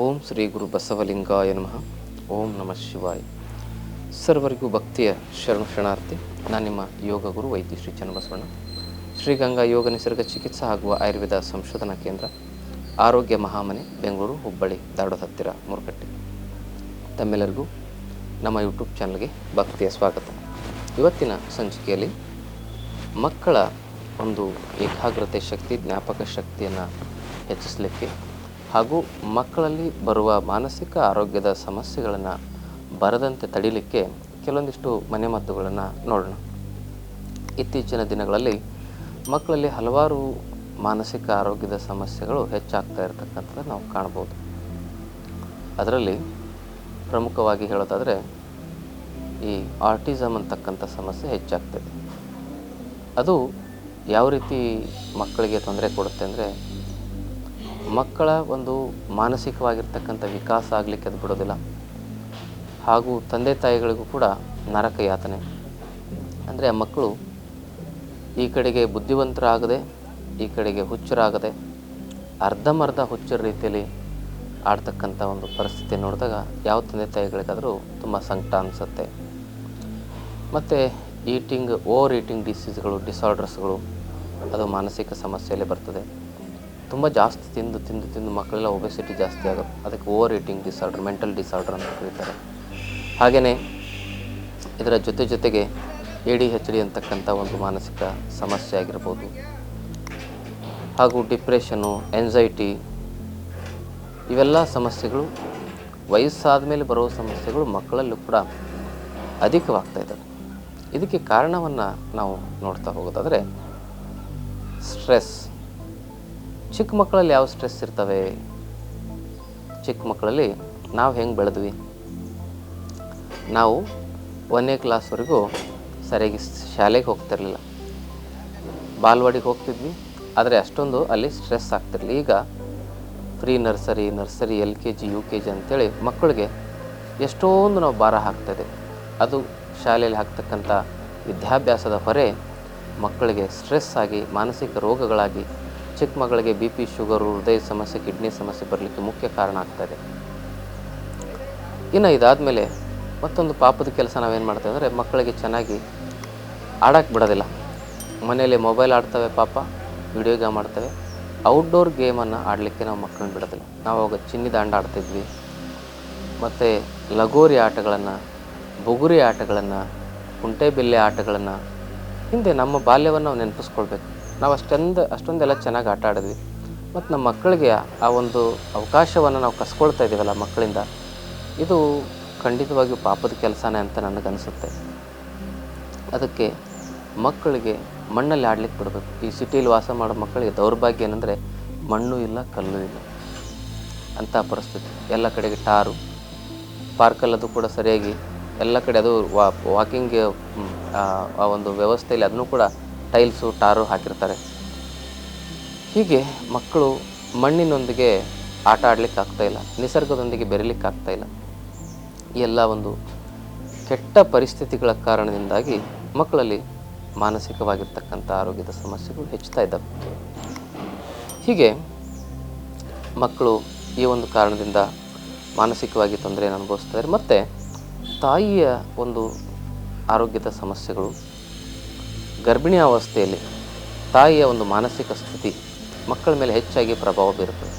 ಓಂ ಶ್ರೀ ಗುರು ಬಸವಲಿಂಗಾಯ ನಮಃ. ಓಂ ನಮಃ ಶಿವಾಯ. ಸರ್ವರಿಗೂ ಭಕ್ತಿಯ ಶರಣು ಶರಣಾರ್ಥಿ, ನಾನು ನಿಮ್ಮ ಯೋಗ ಗುರು ವೈದ್ಯ ಶ್ರೀ ಚನ್ನಬಸವಣ್ಣ. ಶ್ರೀಗಂಗಾ ಯೋಗ ನಿಸರ್ಗ ಚಿಕಿತ್ಸಾ ಹಾಗೂ ಆಯುರ್ವೇದ ಸಂಶೋಧನಾ ಕೇಂದ್ರ, ಆರೋಗ್ಯ ಮಹಾಮನೆ, ಬೆಂಗಳೂರು, ಹುಬ್ಬಳ್ಳಿ, ಧಾರವಾಡ ಹತ್ತಿರ ಮೂರುಕಟ್ಟೆ ತಮ್ಮೆಲ್ಲರಿಗೂ ನಮ್ಮ ಯೂಟ್ಯೂಬ್ ಚಾನಲ್ಗೆ ಭಕ್ತಿಯ ಸ್ವಾಗತ. ಇವತ್ತಿನ ಸಂಚಿಕೆಯಲ್ಲಿ ಮಕ್ಕಳ ಒಂದು ಏಕಾಗ್ರತೆ ಶಕ್ತಿ, ಜ್ಞಾಪಕ ಶಕ್ತಿಯನ್ನು ಹೆಚ್ಚಿಸಲಿಕ್ಕೆ ಹಾಗೂ ಮಕ್ಕಳಲ್ಲಿ ಬರುವ ಮಾನಸಿಕ ಆರೋಗ್ಯದ ಸಮಸ್ಯೆಗಳನ್ನು ಬರದಂತೆ ತಡಿಲಿಕ್ಕೆ ಕೆಲವೊಂದಿಷ್ಟು ಮನೆಮದ್ದುಗಳನ್ನು ನೋಡೋಣ. ಇತ್ತೀಚಿನ ದಿನಗಳಲ್ಲಿ ಮಕ್ಕಳಲ್ಲಿ ಹಲವಾರು ಮಾನಸಿಕ ಆರೋಗ್ಯದ ಸಮಸ್ಯೆಗಳು ಹೆಚ್ಚಾಗ್ತಾ ಇರತಕ್ಕಂಥದ್ದು ನಾವು ಕಾಣ್ಬೋದು ಅದರಲ್ಲಿ ಪ್ರಮುಖವಾಗಿ ಹೇಳೋದಾದರೆ ಈ ಆರ್ಟಿಸಮ್ ಅಂತಕ್ಕಂಥ ಸಮಸ್ಯೆ ಹೆಚ್ಚಾಗ್ತದೆ. ಅದು ಯಾವ ರೀತಿ ಮಕ್ಕಳಿಗೆ ತೊಂದರೆ ಕೊಡುತ್ತೆ ಅಂದರೆ ಮಕ್ಕಳ ಒಂದು ಮಾನಸಿಕವಾಗಿರ್ತಕ್ಕಂಥ ವಿಕಾಸ ಆಗಲಿಕ್ಕೆ ಅದು ಬಿಡೋದಿಲ್ಲ. ಹಾಗೂ ತಂದೆ ತಾಯಿಗಳಿಗೂ ಕೂಡ ನರಕ ಯಾತನೆ. ಅಂದರೆ ಆ ಮಕ್ಕಳು ಈ ಕಡೆಗೆ ಬುದ್ಧಿವಂತರಾಗದೆ, ಈ ಕಡೆಗೆ ಹುಚ್ಚರಾಗದೆ ಅರ್ಧಂಬರ್ಧ ಹುಚ್ಚರ ರೀತಿಯಲ್ಲಿ ಆಡ್ತಕ್ಕಂಥ ಒಂದು ಪರಿಸ್ಥಿತಿ ನೋಡಿದಾಗ ಯಾವ ತಂದೆ ತಾಯಿಗಳಿಗಾದರೂ ತುಂಬ ಸಂಕಟ ಅನಿಸುತ್ತೆ. ಮತ್ತು ಈಟಿಂಗ್, ಓವರ್ ಈಟಿಂಗ್ ಡಿಸೀಸ್ಗಳು, ಡಿಸಾರ್ಡರ್ಸ್ಗಳು ಅದು ಮಾನಸಿಕ ಸಮಸ್ಯೆಯಲ್ಲಿ ಬರ್ತದೆ. ತುಂಬ ಜಾಸ್ತಿ ತಿಂದು ತಿಂದು ತಿಂದು ಮಕ್ಕಳೆಲ್ಲ ಒಬೆಸಿಟಿ ಜಾಸ್ತಿ ಆಗುತ್ತೆ ಅದಕ್ಕೆ over eating disorder, mental disorder ಅಂತ ಕರೀತಾರೆ. ಹಾಗೆಯೇ ಇದರ ಜೊತೆ ಜೊತೆಗೆ ಎ ಡಿ ಹೆಚ್ ಡಿ ಅಂತಕ್ಕಂಥ ಒಂದು ಮಾನಸಿಕ ಸಮಸ್ಯೆ ಆಗಿರ್ಬೋದು. ಹಾಗೂ ಡಿಪ್ರೆಷನು ಎನ್ಸೈಟಿ ಇವೆಲ್ಲ ಸಮಸ್ಯೆಗಳು ವಯಸ್ಸಾದ ಮೇಲೆ ಬರೋ ಸಮಸ್ಯೆಗಳು ಮಕ್ಕಳಲ್ಲೂ ಕೂಡ ಅಧಿಕವಾಗ್ತಾ ಇದ್ದಾವೆ. ಇದಕ್ಕೆ ಕಾರಣವನ್ನು ನಾವು ನೋಡ್ತಾ ಹೋಗೋದಾದರೆ, ಸ್ಟ್ರೆಸ್. ಚಿಕ್ಕ ಮಕ್ಕಳಲ್ಲಿ ಯಾವ ಸ್ಟ್ರೆಸ್ ಇರ್ತವೆ? ಚಿಕ್ಕ ಮಕ್ಕಳಲ್ಲಿ ನಾವು ಹೆಂಗೆ ಬೆಳೆದ್ವಿ? ನಾವು ಒಂದನೇ ಕ್ಲಾಸ್ವರೆಗೂ ಸರಿಯಾಗಿ ಶಾಲೆಗೆ ಹೋಗ್ತಿರಲಿಲ್ಲ. ಬಾಲ್ವಾಡಿಗೆ ಹೋಗ್ತಿದ್ವಿ, ಆದರೆ ಅಷ್ಟೊಂದು ಅಲ್ಲಿ ಸ್ಟ್ರೆಸ್ ಆಗ್ತಿರಲಿಲ್ಲ. ಈಗ free nursery nursery, L K G, U K G ಅಂತೇಳಿ ಮಕ್ಕಳಿಗೆ ಎಷ್ಟೊಂದು ನಾವು ಭಾರ ಹಾಕ್ತದೆ. ಅದು ಶಾಲೆಯಲ್ಲಿ ಹಾಕ್ತಕ್ಕಂಥ ವಿದ್ಯಾಭ್ಯಾಸದ ಹೊರೆ ಮಕ್ಕಳಿಗೆ ಸ್ಟ್ರೆಸ್ ಆಗಿ, ಮಾನಸಿಕ ರೋಗಗಳಾಗಿ ಚಿಕ್ಕ ಮಗಳಿಗೆ ಬಿ ಪಿ ಶುಗರು, ಹೃದಯ ಸಮಸ್ಯೆ, ಕಿಡ್ನಿ ಸಮಸ್ಯೆ ಬರಲಿಕ್ಕೆ ಮುಖ್ಯ ಕಾರಣ ಆಗ್ತಾಯಿದೆ ಇನ್ನು ಇದಾದಮೇಲೆ ಮತ್ತೊಂದು ಪಾಪದ ಕೆಲಸ ನಾವೇನು ಮಾಡ್ತೇವೆ ಅಂದರೆ ಮಕ್ಕಳಿಗೆ ಚೆನ್ನಾಗಿ ಆಡೋಕ್ಕೆ ಬಿಡೋದಿಲ್ಲ. ಮನೆಯಲ್ಲಿ ಮೊಬೈಲ್ ಆಡ್ತವೆ ಪಾಪ ವಿಡಿಯೋ ಗೇಮ್ ಆಡ್ತವೆ. ಔಟ್ಡೋರ್ ಗೇಮನ್ನು ಆಡಲಿಕ್ಕೆ ನಾವು ಮಕ್ಕಳನ್ನ ಬಿಡೋದಿಲ್ಲ. ನಾವು ಅವಾಗ ಚಿನ್ನಿ ದಾಂಡ ಆಡ್ತಿದ್ವಿ. ಮತ್ತು ಲಗೋರಿ ಆಟಗಳನ್ನು, ಬುಗುರಿ ಆಟಗಳನ್ನು, ಕುಂಟೆಬಿಲ್ಲೆ ಆಟಗಳನ್ನು, ಹಿಂದೆ ನಮ್ಮ ಬಾಲ್ಯವನ್ನು ನಾವು ನೆನಪಿಸ್ಕೊಳ್ಬೇಕು. ನಾವು ಅಷ್ಟೊಂದು, ಅಷ್ಟೊಂದೆಲ್ಲ ಚೆನ್ನಾಗಿ ಆಟ ಆಡಿದ್ವಿ. ಮತ್ತು ನಮ್ಮ ಮಕ್ಕಳಿಗೆ ಆ ಒಂದು ಅವಕಾಶವನ್ನು ನಾವು ಕಸ್ಕೊಳ್ತಾ ಇದ್ದೀವಲ್ಲ ಮಕ್ಕಳಿಂದ, ಇದು ಖಂಡಿತವಾಗಿಯೂ ಪಾಪದ ಕೆಲಸನೇ ಅಂತ ನನಗನ್ಸುತ್ತೆ ಅದಕ್ಕೆ ಮಕ್ಕಳಿಗೆ ಮಣ್ಣಲ್ಲಿ ಆಡ್ಲಿಕ್ಕೆ ಬಿಡಬೇಕು. ಈ ಸಿಟಿಲಿ ವಾಸ ಮಾಡೋ ಮಕ್ಕಳಿಗೆ ದೌರ್ಭಾಗ್ಯ ಏನಂದರೆ ಮಣ್ಣು ಇಲ್ಲ, ಕಲ್ಲು ಇಲ್ಲ. ಅಂಥ ಪರಿಸ್ಥಿತಿ. ಎಲ್ಲ ಕಡೆಗೆ ಟಾರು. ಪಾರ್ಕಲ್ಲದು ಕೂಡ ಸರಿಯಾಗಿ ಎಲ್ಲ ಕಡೆ ಅದು ವಾಕಿಂಗ್ ಆ ಒಂದು ವ್ಯವಸ್ಥೆಯಲ್ಲಿ ಅದನ್ನು ಕೂಡ ಟೈಲ್ಸು, ಟಾರು ಹಾಕಿರ್ತಾರೆ. ಹೀಗೆ ಮಕ್ಕಳು ಮಣ್ಣಿನೊಂದಿಗೆ ಆಟ ಆಡಲಿಕ್ಕೆ ಆಗ್ತಾಯಿಲ್ಲ ನಿಸರ್ಗದೊಂದಿಗೆ ಬೆರೀಲಿಕ್ಕೆ ಆಗ್ತಾಯಿಲ್ಲ ಎಲ್ಲ ಒಂದು ಕೆಟ್ಟ ಪರಿಸ್ಥಿತಿಗಳ ಕಾರಣದಿಂದಾಗಿ ಮಕ್ಕಳಲ್ಲಿ ಮಾನಸಿಕವಾಗಿರ್ತಕ್ಕಂಥ ಆರೋಗ್ಯದ ಸಮಸ್ಯೆಗಳು ಹೆಚ್ಚುತ್ತಾ ಇದ್ದಾವೆ. ಹೀಗೆ ಮಕ್ಕಳು ಈ ಒಂದು ಕಾರಣದಿಂದ ಮಾನಸಿಕವಾಗಿ ತೊಂದರೆಯನ್ನು ಅನುಭವಿಸ್ತಾರೆ ಮತ್ತು ತಾಯಿಯ ಒಂದು ಆರೋಗ್ಯದ ಸಮಸ್ಯೆಗಳು ಗರ್ಭಿಣಿ ಅವಸ್ಥೆಯಲ್ಲಿ ತಾಯಿಯ ಒಂದು ಮಾನಸಿಕ ಸ್ಥಿತಿ ಮಕ್ಕಳ ಮೇಲೆ ಹೆಚ್ಚಾಗಿ ಪ್ರಭಾವ ಬೀರುತ್ತದೆ.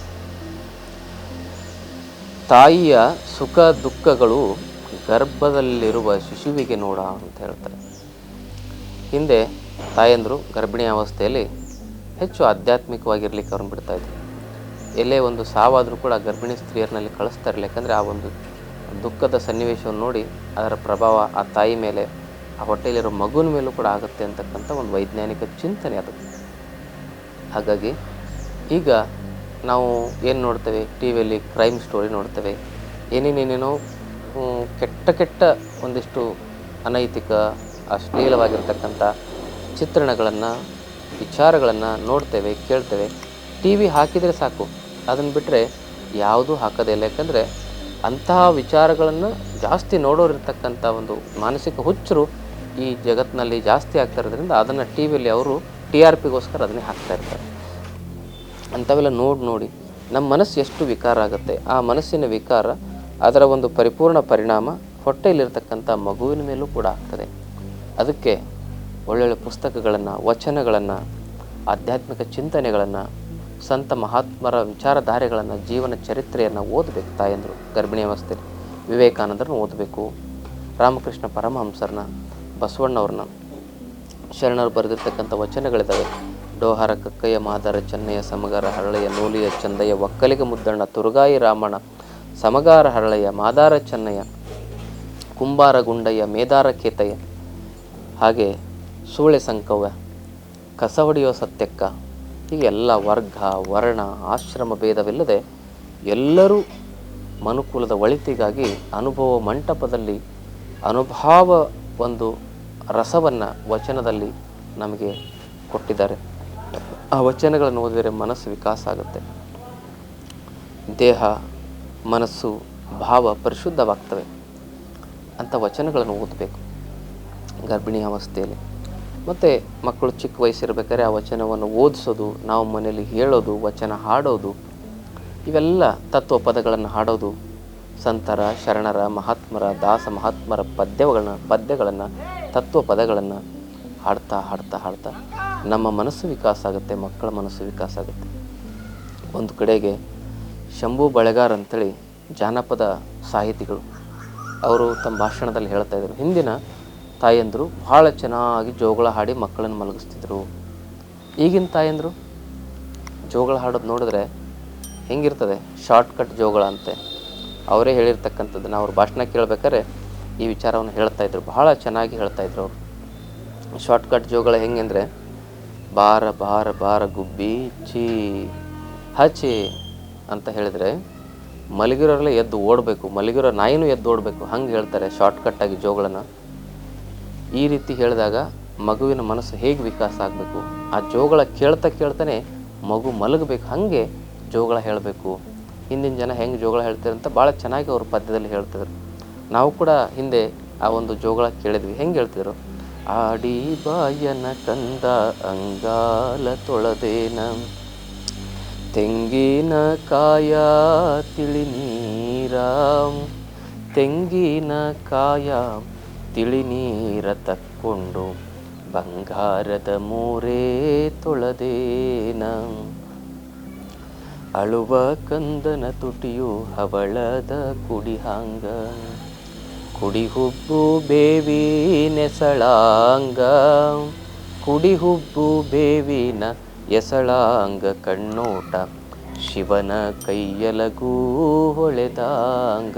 ತಾಯಿಯ ಸುಖ ದುಃಖಗಳು ಗರ್ಭದಲ್ಲಿರುವ ಶಿಶುವಿಗೆ ನೋಡ ಅಂತ ಹೇಳ್ತಾರೆ. ಹಿಂದೆ ತಾಯಂದರು ಗರ್ಭಿಣಿ ಅವಸ್ಥೆಯಲ್ಲಿ ಹೆಚ್ಚು ಆಧ್ಯಾತ್ಮಿಕವಾಗಿರ್ಲಿಕ್ಕೆ ಅವ್ರನ್ನ ಬಿಡ್ತಾ ಇದ್ರು. ಎಲ್ಲೇ ಒಂದು ಸಾವಾದರೂ ಕೂಡ ಗರ್ಭಿಣಿ ಸ್ತ್ರೀಯರ್ನಲ್ಲಿ ಕಳಿಸ್ತಾ ಇರಲಿಲ್ಲ ಯಾಕಂದರೆ ಆ ಒಂದು ದುಃಖದ ಸನ್ನಿವೇಶವನ್ನು ನೋಡಿ ಅದರ ಪ್ರಭಾವ ಆ ತಾಯಿ ಮೇಲೆ ಆ ಹೊಟ್ಟೆಯಲ್ಲಿರೋ ಮಗುವಿನ ಮೇಲೂ ಕೂಡ ಆಗುತ್ತೆ ಅಂತಕ್ಕಂಥ ಒಂದು ವೈಜ್ಞಾನಿಕ ಚಿಂತನೆ ಅದು. ಹಾಗಾಗಿ ಈಗ ನಾವು ಏನು ನೋಡ್ತೇವೆ? ಟಿ ವಿಯಲ್ಲಿ ಕ್ರೈಮ್ ಸ್ಟೋರಿ ನೋಡ್ತೇವೆ. ಏನೇನೇನೇನೋ ಕೆಟ್ಟ ಕೆಟ್ಟ ಒಂದಿಷ್ಟು ಅನೈತಿಕ, ಅಶ್ಲೀಲವಾಗಿರ್ತಕ್ಕಂಥ ಚಿತ್ರಣಗಳನ್ನು, ವಿಚಾರಗಳನ್ನು ನೋಡ್ತೇವೆ, ಕೇಳ್ತೇವೆ. ಟಿ ವಿ ಹಾಕಿದರೆ ಸಾಕು. ಅದನ್ನು ಬಿಟ್ಟರೆ ಯಾವುದೂ ಹಾಕೋದೇ ಇಲ್ಲ. ಯಾಕಂದರೆ ಅಂತಹ ವಿಚಾರಗಳನ್ನು ಜಾಸ್ತಿ ನೋಡೋರಿರ್ತಕ್ಕಂಥ ಒಂದು ಮಾನಸಿಕ ಹುಚ್ಚರು ಈ ಜಗತ್ತಿನಲ್ಲಿ ಜಾಸ್ತಿ ಆಗ್ತಾ ಇರೋದ್ರಿಂದ ಅದನ್ನು ಟಿ ವಿಯಲ್ಲಿ ಅವರು ಟಿ ಆರ್ ಪಿಗೋಸ್ಕರ ಅದನ್ನೇ ಹಾಕ್ತಾ ಇರ್ತಾರೆ. ಅಂಥವೆಲ್ಲ ನೋಡಿ ನೋಡಿ ನಮ್ಮ ಮನಸ್ಸು ಎಷ್ಟು ವಿಕಾರ ಆಗುತ್ತೆ. ಆ ಮನಸ್ಸಿನ ವಿಕಾರ ಅದರ ಒಂದು ಪರಿಪೂರ್ಣ ಪರಿಣಾಮ ಹೊಟ್ಟೆಯಲ್ಲಿರ್ತಕ್ಕಂಥ ಮಗುವಿನ ಮೇಲೂ ಕೂಡ ಆಗ್ತದೆ. ಅದಕ್ಕೆ ಒಳ್ಳೊಳ್ಳೆ ಪುಸ್ತಕಗಳನ್ನು, ವಚನಗಳನ್ನು, ಆಧ್ಯಾತ್ಮಿಕ ಚಿಂತನೆಗಳನ್ನು, ಸಂತ ಮಹಾತ್ಮರ ವಿಚಾರಧಾರೆಗಳನ್ನು, ಜೀವನ ಚರಿತ್ರೆಯನ್ನು ಓದಬೇಕು ತಾಯಂದರು ಗರ್ಭಿಣಿ ಅವಸ್ಥೆಯಲ್ಲಿ ವಿವೇಕಾನಂದರನ್ನು ಓದಬೇಕು, ರಾಮಕೃಷ್ಣ ಪರಮಹಂಸರನ್ನ ಬಸವಣ್ಣವ್ರನ್ನ ಶರಣರು ಬರೆದಿರ್ತಕ್ಕಂಥ ವಚನಗಳಿದ್ದಾವೆ ಡೋಹಾರ ಕಕ್ಕಯ್ಯ ಮಾದಾರ, ಚೆನ್ನಯ್ಯ ಸಮಗಾರ ಹರಳೆಯ ನೂಲಿಯ ಚಂದಯ್ಯ, ಒಕ್ಕಲಿಗ ಮುದ್ದಣ್ಣ ತುರುಗಾಯಿ ರಾಮಣ ಸಮಗಾರ ಹರಳೆಯ ಮಾದಾರ ಚೆನ್ನಯ್ಯ, ಕುಂಬಾರ ಗುಂಡಯ್ಯ ಮೇದಾರ ಕೇತಯ್ಯ, ಹಾಗೆ ಸೂಳೆ ಸಂಕವ್ಯ, ಕಸವಡಿಯೋ ಸತ್ಯಕ್ಕ, ಹೀಗೆ ಎಲ್ಲ ವರ್ಗ, ವರ್ಣ, ಆಶ್ರಮ ಭೇದವಿಲ್ಲದೆ ಎಲ್ಲರೂ ಮನುಕುಲದ ಒಳಿತಿಗಾಗಿ ಅನುಭವ ಮಂಟಪದಲ್ಲಿ ಅನುಭಾವ ಒಂದು ರಸವನ್ನು ವಚನದಲ್ಲಿ ನಮಗೆ ಕೊಟ್ಟಿದ್ದಾರೆ. ಆ ವಚನಗಳನ್ನು ಓದಿದರೆ ಮನಸ್ಸು ವಿಕಾಸ ಆಗುತ್ತೆ. ದೇಹ, ಮನಸ್ಸು, ಭಾವ ಪರಿಶುದ್ಧವಾಗ್ತವೆ ಅಂಥ ವಚನಗಳನ್ನು ಓದಬೇಕು. ಗರ್ಭಿಣಿ ಅವಸ್ಥೆಯಲ್ಲಿ. ಮತ್ತು ಮಕ್ಕಳು ಚಿಕ್ಕ ವಯಸ್ಸಿರಬೇಕಾದ್ರೆ ಆ ವಚನವನ್ನು ಓದಿಸೋದು, ನಾವು ಮನೆಯಲ್ಲಿ ಹೇಳೋದು, ವಚನ ಹಾಡೋದು, ಇವೆಲ್ಲ ತತ್ವ ಪದಗಳನ್ನು ಹಾಡೋದು. ಸಂತರ, ಶರಣರ, ಮಹಾತ್ಮರ, ದಾಸ ಮಹಾತ್ಮರ ಪದ್ಯಗಳನ್ನ ಪದ್ಯಗಳನ್ನು ತತ್ವ ಪದಗಳನ್ನು ಹಾಡ್ತಾ ಹಾಡ್ತಾ ಹಾಡ್ತಾ ನಮ್ಮ ಮನಸ್ಸು ವಿಕಾಸ ಆಗುತ್ತೆ, ಮಕ್ಕಳ ಮನಸ್ಸು ವಿಕಾಸ ಆಗುತ್ತೆ. ಒಂದು ಕಡೆಗೆ ಶಂಭು ಬಳೆಗಾರ್ ಅಂತೇಳಿ ಜಾನಪದ ಸಾಹಿತಿಗಳು ಅವರು ತಮ್ಮ ಭಾಷಣದಲ್ಲಿ ಹೇಳ್ತಾ ಇದ್ರು. ಹಿಂದಿನ ತಾಯಂದರು ಭಾಳ ಚೆನ್ನಾಗಿ ಜೋಗಳ ಹಾಡಿ ಮಕ್ಕಳನ್ನು ಮಲಗಿಸ್ತಿದ್ರು. ಈಗಿನ ತಾಯಂದರು ಜೋಗಳ ಹಾಡೋದು ನೋಡಿದ್ರೆ ಹೆಂಗಿರ್ತದೆ? ಶಾರ್ಟ್ಕಟ್ ಜೋಗಳ ಅಂತೆ. ಅವರೇ ಹೇಳಿರ್ತಕ್ಕಂಥದ್ದು ನಾವು ಅವ್ರ ಭಾಷಣ ಕೇಳ್ಬೇಕಾದ್ರೆ ಈ ವಿಚಾರವನ್ನು ಹೇಳ್ತಾ ಇದ್ರು. ಬಹಳ ಚೆನ್ನಾಗಿ ಹೇಳ್ತಾ ಇದ್ರು ಅವರು. ಶಾರ್ಟ್ಕಟ್ ಜೋಗಳ ಹೆಂಗೆಂದರೆ, ಬಾರ ಬಾರ ಬಾರ ಗುಬ್ಬಿ ಚೀ ಹಚ್ಚಿ ಅಂತ ಹೇಳಿದರೆ, ಮಲಗಿರೋರೆಲ್ಲ ಎದ್ದು ಓಡಬೇಕು, ಮಲಗಿರೋ ನಾಯಿನೂ ಎದ್ದು ಓಡಬೇಕು, ಹಂಗೆ ಹೇಳ್ತಾರೆ ಶಾರ್ಟ್ಕಟ್ಟಾಗಿ ಜೋಗಳನ್ನು. ಈ ರೀತಿ ಹೇಳಿದಾಗ ಮಗುವಿನ ಮನಸ್ಸು ಹೇಗೆ ವಿಕಾಸ ಆಗಬೇಕು? ಆ ಜೋಗಳ ಕೇಳ್ತಾ ಕೇಳ್ತಾನೆ ಮಗು ಮಲಗಬೇಕು, ಹಾಗೆ ಜೋಗಳ ಹೇಳಬೇಕು. ಹಿಂದಿನ ಜನ ಹೆಂಗೆ ಜೋಗಳ ಹೇಳ್ತಾರೆ ಅಂತ ಭಾಳ ಚೆನ್ನಾಗಿ ಅವ್ರ ಪದ್ಯದಲ್ಲಿ ಹೇಳ್ತಿದ್ರು. ನಾವು ಕೂಡ ಹಿಂದೆ ಆ ಒಂದು ಜೋಗಳ ಕೇಳಿದ್ವಿ. ಹೆಂಗೆ ಹೇಳ್ತಿದ್ರು? ಆಡಿ ಬಾಯನ ಕಂದ ಅಂಗಾಲ ತೊಳದೇನ, ತೆಂಗಿನ ಕಾಯ ತಿಳಿ ನೀರ, ತೆಂಗಿನ ಕಾಯ ತಿಳಿ ನೀರ ತಕ್ಕೊಂಡು ಬಂಗಾರದ ಮೂರೇ ತೊಳದೇನ, ಅಳುವ ಕಂದನ ತುಟಿಯು ಹವಳದ ಕುಡಿಹಾಂಗ ಕುಡಿ ಹುಬ್ಬು ಬೇವಿ ನೆಸಳಾಂಗ. ಕುಡಿ ಹುಬ್ಬು ಬೇವಿನ ಎಸಳಾಂಗ ಕಣ್ಣೋಟ ಶಿವನ ಕೈಯಲಗೂ ಹೊಳೆದಾಂಗ.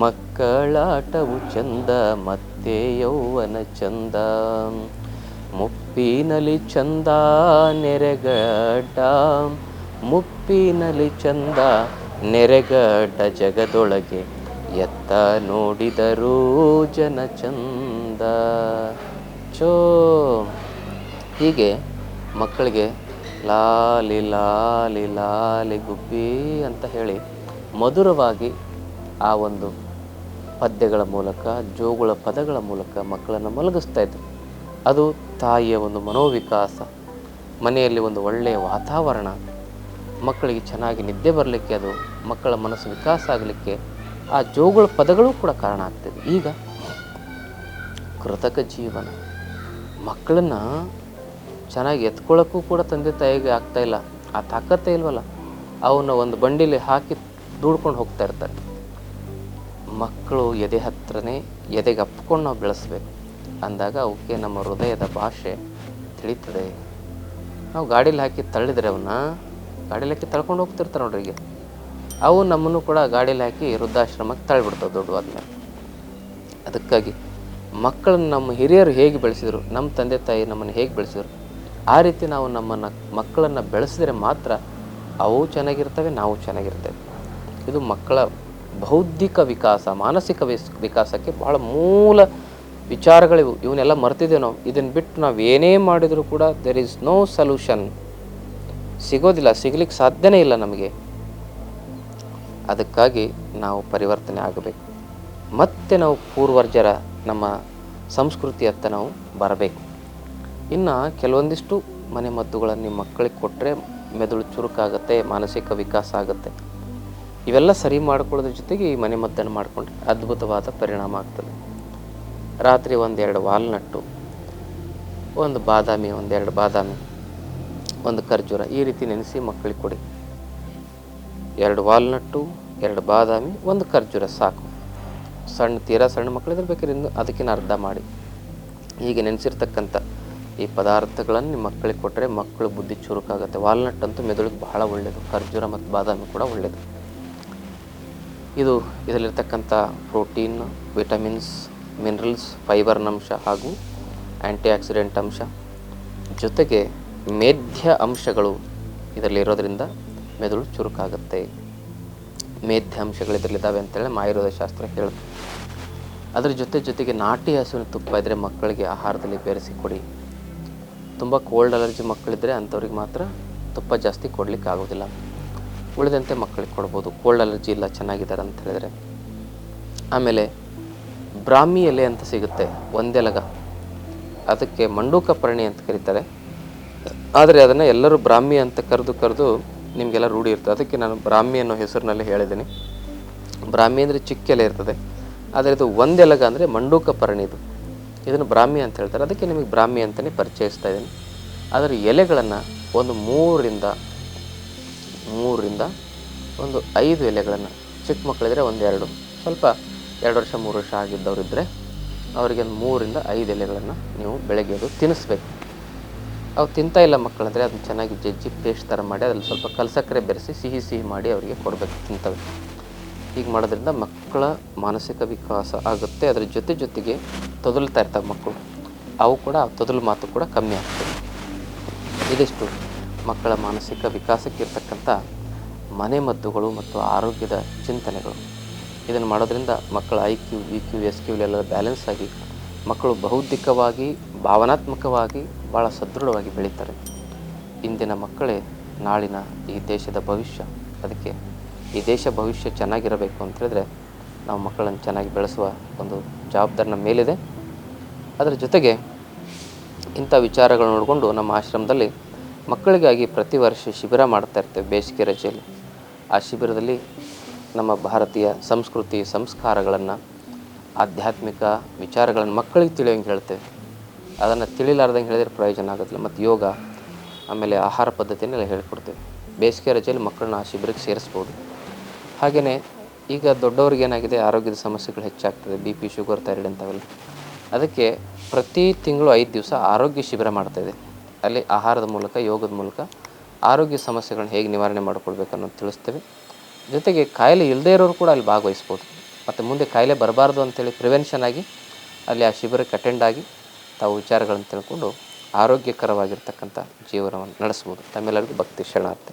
ಮಕ್ಕಳಾಟವು ಚಂದ, ಮತ್ತೆ ಯೌವನ ಚಂದ. ಮುಪ್ಪಿನಲಿ ಚಂದ, ನೆರೆಗಡ್ಡ. ಮುಪ್ಪಿನಲಿ ಚಂದ, ನೆರೆಗಡ್ಡ ಜಗದೊಳಗೆ ಎತ್ತ ನೋಡಿದರೂ ಜನ ಚಂದ ಚೋ ಹೀಗೆ ಮಕ್ಕಳಿಗೆ ಲಾಲಿ ಲಾಲಿ ಲಾಲಿ ಗುಬ್ಬಿ ಅಂತ ಹೇಳಿ ಮಧುರವಾಗಿ ಆ ಒಂದು ಪದ್ಯಗಳ ಮೂಲಕ, ಜೋಗುಳ ಪದಗಳ ಮೂಲಕ ಮಕ್ಕಳನ್ನು ಮಲಗಿಸ್ತಾ ಇದ್ರು. ಅದು ತಾಯಿಯ ಒಂದು ಮನೋವಿಕಾಸ. ಮನೆಯಲ್ಲಿ ಒಂದು ಒಳ್ಳೆಯ ವಾತಾವರಣ. ಮಕ್ಕಳಿಗೆ ಚೆನ್ನಾಗಿ ನಿದ್ದೆ ಬರಲಿಕ್ಕೆ, ಅದು ಮಕ್ಕಳ ಮನಸ್ಸು ವಿಕಾಸ ಆಗಲಿಕ್ಕೆ ಆ ಜೋಗುಳ ಪದಗಳು ಕೂಡ ಕಾರಣ ಆಗ್ತದೆ. ಈಗ ಕೃತಕ ಜೀವನ. ಮಕ್ಕಳನ್ನು ಚೆನ್ನಾಗಿ ಎತ್ಕೊಳ್ಳೋಕ್ಕೂ ಕೂಡ ತಂದೆ ತಾಯಿಗೆ ಆಗ್ತಾ ಇಲ್ಲ. ಆ ತಾಕತ್ತೇ ಇಲ್ವಲ್ಲ? ಅವನ್ನ ಒಂದು ಬಂಡಿಲಿ ಹಾಕಿ ದೂಡ್ಕೊಂಡು ಹೋಗ್ತಾ ಇರ್ತಾರೆ. ಮಕ್ಕಳು ಎದೆ ಹತ್ರನೇ ಎದೆಗೆ ಅಪ್ಕೊಂಡು ನಾವು ಬೆಳೆಸ್ಬೇಕು. ಅಂದಾಗ ಅವಕ್ಕೆ ನಮ್ಮ ಹೃದಯದ ಭಾಷೆ ತಿಳಿತದೆ. ನಾವು ಗಾಡೀಲಿ ಹಾಕಿ ತಳ್ಳಿದ್ರೆ ಅವನ್ನ ಗಾಡೀಲಿ ಹಾಕಿ ತಳ್ಕೊಂಡು ಹೋಗ್ತಿರ್ತಾರೆ ನೋಡ್ರಿಗೆ ಅವು ನಮ್ಮನ್ನು ಕೂಡ ಗಾಡೀಲಿ ಹಾಕಿ ವೃದ್ಧಾಶ್ರಮಕ್ಕೆ ತಳ್ಳಿಬಿಡ್ತಾವೆ ದೊಡ್ಡವಾದ್ಮೇಲೆ ಅದಕ್ಕಾಗಿ ಮಕ್ಕಳನ್ನು ನಮ್ಮ ಹಿರಿಯರು ಹೇಗೆ ಬೆಳೆಸಿದರು, ನಮ್ಮ ತಂದೆ ತಾಯಿ ನಮ್ಮನ್ನು ಹೇಗೆ ಬೆಳೆಸಿದ್ರು, ಆ ರೀತಿ ನಾವು ನಮ್ಮನ್ನು ಮಕ್ಕಳನ್ನು ಬೆಳೆಸಿದ್ರೆ ಮಾತ್ರ ಅವು ಚೆನ್ನಾಗಿರ್ತವೆ, ನಾವು ಚೆನ್ನಾಗಿರ್ತೇವೆ. ಇದು ಮಕ್ಕಳ ಬೌದ್ಧಿಕ ವಿಕಾಸ, ಮಾನಸಿಕ ವಿಕಾಸಕ್ಕೆ ಭಾಳ ಮೂಲ ವಿಚಾರಗಳಿವು. ಇವನ್ನೆಲ್ಲ ಮರ್ತಿದ್ದೇವೆ ನಾವು. ಇದನ್ನು ಬಿಟ್ಟು ನಾವು ಏನೇ ಮಾಡಿದರೂ ಕೂಡ ದೆರ್ ಈಸ್ ನೋ ಸೊಲ್ಯೂಷನ್ ಸಿಗೋದಿಲ್ಲ, ಸಿಗ್ಲಿಕ್ಕೆ ಸಾಧ್ಯನೇ ಇಲ್ಲ ನಮಗೆ. ಅದಕ್ಕಾಗಿ ನಾವು ಪರಿವರ್ತನೆ ಆಗಬೇಕು. ಮತ್ತೆ ನಾವು ಪೂರ್ವರ್ಜರ ನಮ್ಮ ಸಂಸ್ಕೃತಿಯತ್ತ ನಾವು ಬರಬೇಕು. ಇನ್ನು ಕೆಲವೊಂದಿಷ್ಟು ಮನೆ ಮದ್ದುಗಳನ್ನು ನಿಮ್ಮ ಮಕ್ಕಳಿಗೆ ಕೊಟ್ಟರೆ ಮೆದುಳು ಚುರುಕಾಗುತ್ತೆ, ಮಾನಸಿಕ ವಿಕಾಸ ಆಗುತ್ತೆ. ಇವೆಲ್ಲ ಸರಿ ಮಾಡ್ಕೊಳ್ಳೋದ್ರ ಜೊತೆಗೆ ಈ ಮನೆ ಮದ್ದನ್ನು ಮಾಡಿಕೊಂಡ್ರೆ ಅದ್ಭುತವಾದ ಪರಿಣಾಮ ಆಗ್ತದೆ. ರಾತ್ರಿ ಒಂದೆರಡು ವಾಲ್ನಟ್ಟು ಒಂದು ಬಾದಾಮಿ, ಒಂದೆರಡು ಬಾದಾಮಿ, ಒಂದು ಖರ್ಜೂರ ಈ ರೀತಿ ನೆನೆಸಿ ಮಕ್ಕಳಿಗೆ ಕೊಡಿ. ಎರಡು ವಾಲ್ನಟ್ಟು, ಎರಡು ಬಾದಾಮಿ, ಒಂದು ಖರ್ಜೂರ ಸಾಕು. ಸಣ್ಣ ತೀರಾ ಸಣ್ಣ ಮಕ್ಕಳಿದ್ರೆ ಬೇಕಾದ್ರೆ ಇನ್ನು ಅರ್ಧ ಮಾಡಿ. ಹೀಗೆ ನೆನೆಸಿರ್ತಕ್ಕಂಥ ಈ ಪದಾರ್ಥಗಳನ್ನು ನಿಮ್ಮ ಮಕ್ಕಳಿಗೆ ಕೊಟ್ಟರೆ ಮಕ್ಕಳು ಬುದ್ಧಿ ಚುರುಕಾಗುತ್ತೆ. ವಾಲ್ನಟ್ ಅಂತೂ ಮೆದುಳಿಗೆ ಬಹಳ ಒಳ್ಳೆಯದು ಖರ್ಜೂರ ಮತ್ತು ಬಾದಾಮಿ ಕೂಡ ಒಳ್ಳೆಯದು ಇದು ಇದರಲ್ಲಿರ್ತಕ್ಕಂಥ ಪ್ರೋಟೀನ್, ವಿಟಮಿನ್ಸ್, ಮಿನರಲ್ಸ್ ಫೈಬರ್ನ ಅಂಶ ಹಾಗೂ ಆ್ಯಂಟಿ ಆಕ್ಸಿಡೆಂಟ್ ಅಂಶ. ಜೊತೆಗೆ ಮೇಧ್ಯ ಅಂಶಗಳು ಇದರಲ್ಲಿರೋದ್ರಿಂದ ಮೆದುಳು ಚುರುಕಾಗುತ್ತೆ. ಮೇಧ್ಯಾಂಶಗಳು ಇದರಲ್ಲಿದ್ದಾವೆ ಅಂತೇಳಿ ಆಯುರ್ವೇದ ಶಾಸ್ತ್ರ ಹೇಳುತ್ತೆ ಅದರ ಜೊತೆ ಜೊತೆಗೆ ನಾಟಿ ಹಸುವಿನ ತುಪ್ಪ ಇದ್ದರೆ ಮಕ್ಕಳಿಗೆ ಆಹಾರದಲ್ಲಿ ಬೆರೆಸಿ ಕೊಡಿ. ತುಂಬ ಕೋಲ್ಡ್ ಅಲರ್ಜಿ ಮಕ್ಕಳಿದ್ದರೆ ಅಂಥವ್ರಿಗೆ ಮಾತ್ರ ತುಪ್ಪ ಜಾಸ್ತಿ ಕೊಡಲಿಕ್ಕೆ ಆಗೋದಿಲ್ಲ ಉಳಿದಂತೆ ಮಕ್ಕಳಿಗೆ ಕೊಡ್ಬೋದು. ಕೋಲ್ಡ್ ಅಲರ್ಜಿ ಇಲ್ಲ, ಚೆನ್ನಾಗಿದ್ದಾರೆ ಅಂತ ಹೇಳಿದರೆ. ಆಮೇಲೆ ಬ್ರಾಹ್ಮಿ ಎಲೆ ಅಂತ ಸಿಗುತ್ತೆ, ಒಂದೆಲಗ. ಅದಕ್ಕೆ ಮಂಡೂಕ ಪರ್ಣಿ ಅಂತ ಕರೀತಾರೆ. ಆದರೆ ಅದನ್ನು ಎಲ್ಲರೂ ಬ್ರಾಹ್ಮಿ ಅಂತ ಕರೆದು ಕರೆದು ನಿಮಗೆಲ್ಲ ರೂಢಿ ಇರ್ತದೆ. ಅದಕ್ಕೆ ನಾನು ಬ್ರಾಹ್ಮಿ ಅನ್ನೋ ಹೆಸರಿನಲ್ಲಿ ಹೇಳಿದ್ದೀನಿ. ಬ್ರಾಹ್ಮಿ ಅಂದರೆ ಚಿಕ್ಕ ಎಲೆ ಇರ್ತದೆ. ಆದರೆ ಇದು ಒಂದೆಲಗ ಅಂದರೆ ಮಂಡೂಕ ಪರ್ಣಿ ಇದು. ಇದನ್ನು ಬ್ರಾಹ್ಮಿ ಅಂತ ಹೇಳ್ತಾರೆ. ಅದಕ್ಕೆ ನಿಮಗೆ ಬ್ರಾಹ್ಮಿ ಅಂತಲೇ ಪರಿಚಯಿಸ್ತಾ ಇದ್ದೀನಿ. ಅದರ ಎಲೆಗಳನ್ನು ಒಂದು ಮೂರರಿಂದ ಮೂರರಿಂದ ಒಂದು ಐದು ಎಲೆಗಳನ್ನು ಚಿಕ್ಕ ಮಕ್ಕಳಿದ್ರೆ ಒಂದೆರಡು ಸ್ವಲ್ಪ ಎರಡು ವರ್ಷ, ಮೂರು ವರ್ಷ ಆಗಿದ್ದವರಿದ್ದರೆ ಅವರಿಗೆ ಒಂದು ಮೂರರಿಂದ ಐದು ಎಲೆಗಳನ್ನು ನೀವು ಬೆಳಗ್ಗೆ ಅದು ತಿನ್ನಿಸ್ಬೇಕು ಅವು ತಿಂತಾ ಇಲ್ಲ ಮಕ್ಕಳಂದರೆ ಅದನ್ನು ಚೆನ್ನಾಗಿ ಜಜ್ಜಿ ಪೇಸ್ಟ್ ಥರ ಮಾಡಿ ಅದರಲ್ಲಿ ಸ್ವಲ್ಪ ಕಲ್ಸಕ್ಕರೆ ಬೆರೆಸಿ ಸಿಹಿ ಸಿಹಿ ಮಾಡಿ ಅವರಿಗೆ ಕೊಡಬೇಕು ತಿಂತವೆ. ಹೀಗೆ ಮಾಡೋದ್ರಿಂದ ಮಕ್ಕಳ ಮಾನಸಿಕ ವಿಕಾಸ ಆಗುತ್ತೆ, ಅದರ ಜೊತೆ ಜೊತೆಗೆ ತೊದಲ್ತಾ ಇರ್ತವೆ ಮಕ್ಕಳು. ಅವು ಕೂಡ ತೊದಲು ಮಾತು ಕೂಡ ಕಮ್ಮಿ ಆಗ್ತದೆ. ಇದಿಷ್ಟು ಮಕ್ಕಳ ಮಾನಸಿಕ ವಿಕಾಸಕ್ಕೆ ಇರ್ತಕ್ಕಂಥ ಮನೆ ಮದ್ದುಗಳು ಮತ್ತು ಆರೋಗ್ಯದ ಚಿಂತನೆಗಳು. ಇದನ್ನು ಮಾಡೋದ್ರಿಂದ ಮಕ್ಕಳ I Q, V Q, S Q ಎಲ್ಲ ಬ್ಯಾಲೆನ್ಸ್ ಆಗಿ ಮಕ್ಕಳು ಬೌದ್ಧಿಕವಾಗಿ, ಭಾವನಾತ್ಮಕವಾಗಿ ಭಾಳ ಸದೃಢವಾಗಿ ಬೆಳೀತಾರೆ. ಇಂದಿನ ಮಕ್ಕಳೇ ನಾಳಿನ ಈ ದೇಶದ ಭವಿಷ್ಯ. ಅದಕ್ಕೆ ಈ ದೇಶ ಭವಿಷ್ಯ ಚೆನ್ನಾಗಿರಬೇಕು ಅಂತ ಹೇಳಿದ್ರೆ ನಾವು ಮಕ್ಕಳನ್ನು ಚೆನ್ನಾಗಿ ಬೆಳೆಸುವ ಒಂದು ಜವಾಬ್ದಾರಿ ನಮ್ಮ ಮೇಲಿದೆ. ಅದರ ಜೊತೆಗೆ ಇಂಥ ವಿಚಾರಗಳು ನೋಡಿಕೊಂಡು ನಮ್ಮ ಆಶ್ರಮದಲ್ಲಿ ಮಕ್ಕಳಿಗಾಗಿ ಪ್ರತಿ ವರ್ಷ ಶಿಬಿರ ಮಾಡ್ತಾ ಇರ್ತೇವೆ ಬೇಸಿಗೆ ರಜೆಯಲ್ಲಿ. ಆ ಶಿಬಿರದಲ್ಲಿ ನಮ್ಮ ಭಾರತೀಯ ಸಂಸ್ಕೃತಿ ಸಂಸ್ಕಾರಗಳನ್ನು, ಆಧ್ಯಾತ್ಮಿಕ ವಿಚಾರಗಳನ್ನು ಮಕ್ಕಳಿಗೆ ತಿಳಿಯೋಂಗೆ ಹೇಳ್ತೇವೆ. ಅದನ್ನು ತಿಳಿಲಾರ್ದಂಗೆ ಹೇಳಿದ್ರೆ ಪ್ರಯೋಜನ ಆಗೋದಿಲ್ಲ. ಮತ್ತು ಯೋಗ, ಆಮೇಲೆ ಆಹಾರ ಪದ್ಧತಿಯನ್ನೆಲ್ಲ ಹೇಳ್ಕೊಡ್ತೇವೆ. ಬೇಸಿಗೆ ರಜೆಯಲ್ಲಿ ಮಕ್ಕಳನ್ನ ಆ ಶಿಬಿರಕ್ಕೆ ಸೇರಿಸ್ಬೋದು. ಹಾಗೆಯೇ ಈಗ ದೊಡ್ಡವ್ರಿಗೆ ಏನಾಗಿದೆ, ಆರೋಗ್ಯದ ಸಮಸ್ಯೆಗಳು ಹೆಚ್ಚಾಗ್ತದೆ, ಬಿ ಪಿ, ಶುಗರ್, ಥೈರಾಯ್ಡ್ ಅಂತವೆಲ್ಲ ಅದಕ್ಕೆ ಪ್ರತಿ ತಿಂಗಳು ಐದು ದಿವಸ ಆರೋಗ್ಯ ಶಿಬಿರ ಮಾಡ್ತಾಯಿದೆ ಅಲ್ಲಿ ಆಹಾರದ ಮೂಲಕ, ಯೋಗದ ಮೂಲಕ ಆರೋಗ್ಯ ಸಮಸ್ಯೆಗಳನ್ನ ಹೇಗೆ ನಿವಾರಣೆ ಮಾಡಿಕೊಳ್ಬೇಕು ಅನ್ನೋದು ತಿಳಿಸ್ತೇವೆ. ಜೊತೆಗೆ ಕಾಯಿಲೆ ಇಲ್ಲದೇ ಇರೋರು ಕೂಡ ಅಲ್ಲಿ ಭಾಗವಹಿಸ್ಬೋದು. ಮತ್ತು ಮುಂದೆ ಕಾಯಿಲೆ ಬರಬಾರ್ದು ಅಂತೇಳಿ ಪ್ರಿವೆನ್ಷನ್ ಆಗಿ ಅಲ್ಲಿ ಆ ಶಿಬಿರಕ್ಕೆ ಅಟೆಂಡ್ ಆಗಿ ತಾವು ವಿಚಾರಗಳನ್ನು ತಿಳ್ಕೊಂಡು ಆರೋಗ್ಯಕರವಾಗಿರ್ತಕ್ಕಂಥ ಜೀವನವನ್ನು ನಡೆಸ್ಬೋದು. ತಮ್ಮೆಲ್ಲರಿಗೂ ಭಕ್ತಿ ಶರಣಾರ್ಥಿ.